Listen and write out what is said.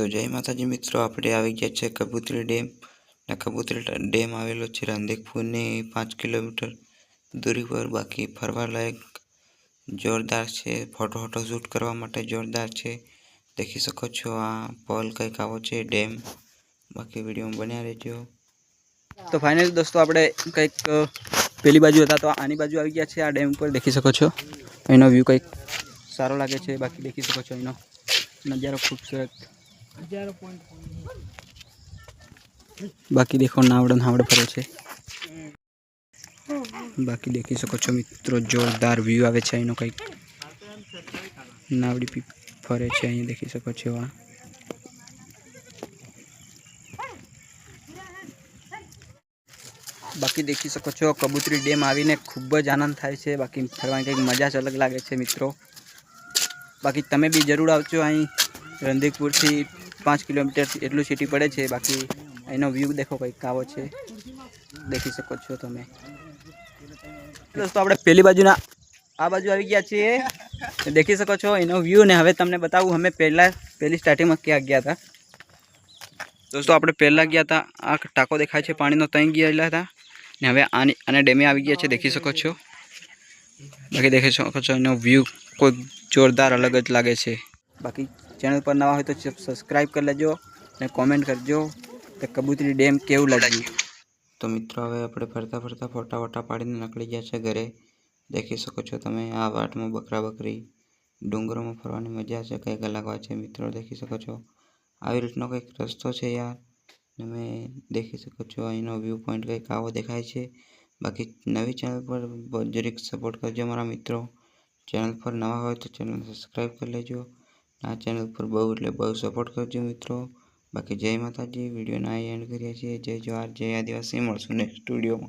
તો જય માતાજી મિત્રો, આપણે આવી ગયા છે કબૂતરી ડેમ. ને કબૂતરી ડેમ આવેલો છે રાંદેકપુરની પાંચ કિલોમીટર દૂરી પર. બાકી ફરવાલાયક જોરદાર છે. ફોટો ફોટો શૂટ કરવા માટે જોરદાર છે. દેખી શકો છો આ પોલ કંઈક આવો છે ડેમ. બાકી વિડીયોમાં બન્યા રહેજો. તો ફાઇનલી દોસ્તો, આપણે કંઈક પેલી બાજુ હતા તો આની બાજુ આવી ગયા છે આ ડેમ ઉપર. દેખી શકો છો. એનો વ્યૂ કંઈક સારો લાગે છે. બાકી દેખી શકો છો એનો નજારો ખૂબસૂરત બાકી દેખો નાવડે નાવડે ફરે છે. બાકી દેખી શકો છો મિત્રો, જોરદાર વ્યૂ આવે છે એનો કંઈક. નાવડી ફરે છે, અહીંયા દેખી શકો છો આ. બાકી દેખી શકો છો કબૂતરી ડેમ આવીને ખૂબ જ આનંદ થાય છે, બાકી ફરવાની કંઈક મજા જ અલગ લાગે છે મિત્રો. બાકી તમે બી જરૂર આવજો અહીં રંધીકપુરથી પાંચ કિલોમીટર એટલું સિટી પડે છે, બાકી એનો વ્યૂ દેખો કંઈક આવો છે. દેખી શકો છો તમે. દોસ્તો, આપણે પેલી બાજુના આ બાજુ આવી ગયા છીએ. દેખી શકો છો એનો વ્યૂ ને હવે તમને બતાવું, અમે પહેલાં, પહેલી સ્ટાર્ટિંગમાં ક્યાં ગયા હતા. દોસ્તો, આપણે પહેલાં ગયા હતા, આ ટાંકો દેખાય છે, પાણીનો ત્યાં ગયેલા હતા. ને હવે આની, આને ડેમે આવી ગયા છે, દેખી શકો છો. બાકી દેખી શકો છો એનો વ્યૂ કોઈ જોરદાર અલગ જ લાગે છે. બાકી ચેનલ પર નવા હોય તો સબસ્ક્રાઈબ કરી લેજો અને કોમેન્ટ કરજો કે કબૂતરી ડેમ કેવું લાગ્યું? તો મિત્રો હવે આપણે ફરતા ફરતા ફોટા વોટા પાડીને નીકળી ગયા છે ઘરે. દેખી શકો છો તમે આ વાટમાં બકરા બકરી ડુંગરોમાં ફરવાની મજા છે કંઈક અલગ વાત છે. મિત્રો દેખી શકો છો. આવી રીતનો કંઈક રસ્તો છે યાર. તમે દેખી શકો છો અહીંનો વ્યૂ પોઈન્ટ કંઈક આવો દેખાય છે. બાકી નવી ચેનલ પર જરીક સપોર્ટ કરજો મારા મિત્રો. ચેનલ પર નવા હોય તો ચેનલ સબસ્ક્રાઈબ કરી લેજો. આ ચેનલ પર બહુ એટલે બહુ સપોર્ટ કરજો મિત્રો. બાકી જય માતાજી, વિડીયોના એન્ડ કરીએ છીએ. જય જવાહર, જય આદિવાસી. મળશું નેક્સ્ટ વિડીયોમાં